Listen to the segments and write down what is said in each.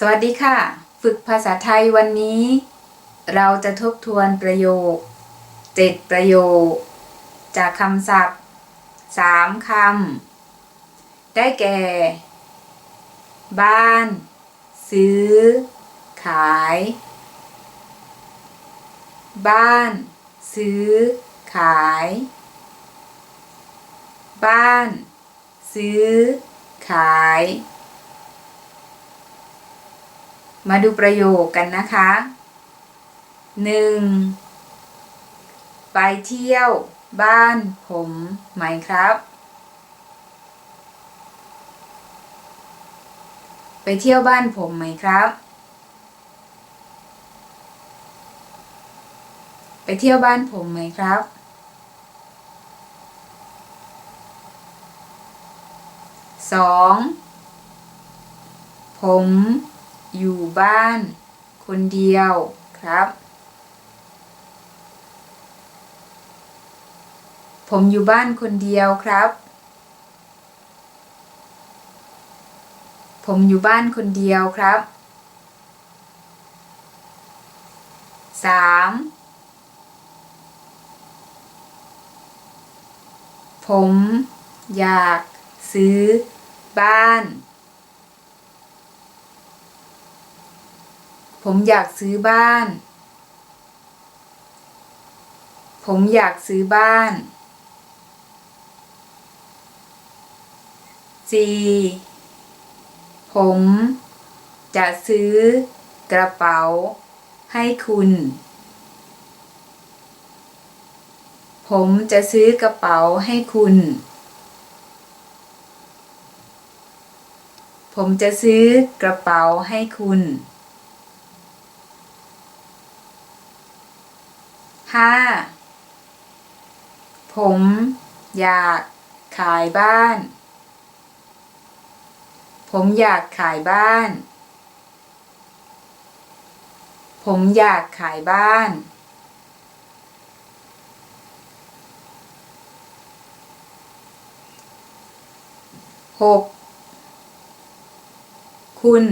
สวัสดีค่ะ ฝึกภาษาไทยวันนี้ เราจะทบทวนประโยคเจ็ดประโยค จากคำศัพท์สามคำ ได้แก่ บ้าน ซื้อ ขาย บ้าน ซื้อ ขาย บ้าน ซื้อ ขาย มาดูประโยคกันนะคะ 1. ไปเที่ยวบ้านผมไหมครับ ไปเที่ยวบ้านผมไหมครับ ไปเที่ยวบ้านผมไหมครับสองผม อยู่บ้านคนเดียวครับ ผมอยู่บ้านคนเดียวครับ ผมอยู่บ้านคนเดียวครับสามผมอยากซื้อบ้าน ผมอยากซื้อบ้าน ผมอยากซื้อบ้านสี่ผมจะซื้อกระเป๋าให้คุณ ผมจะซื้อกระเป๋าให้คุณ ผมจะซื้อกระเป๋าให้คุณ ห้าผมอยากขายบ้าน ผมอยากขายบ้าน ผมอยากขายบ้าน หก คุณ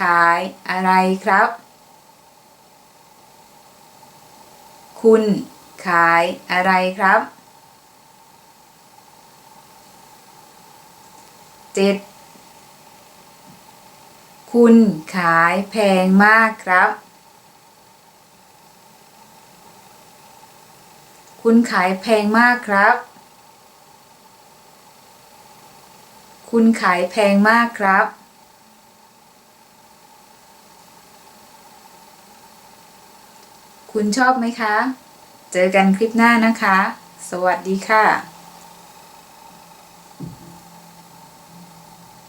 ขายอะไรครับ คุณขายอะไรครับเจ็ดคุณขายแพงมากครับ คุณขายแพงมากครับ คุณขายแพงมากครับ คุณชอบไหมคะ เจอกันคลิปหน้านะคะ สวัสดีค่ะ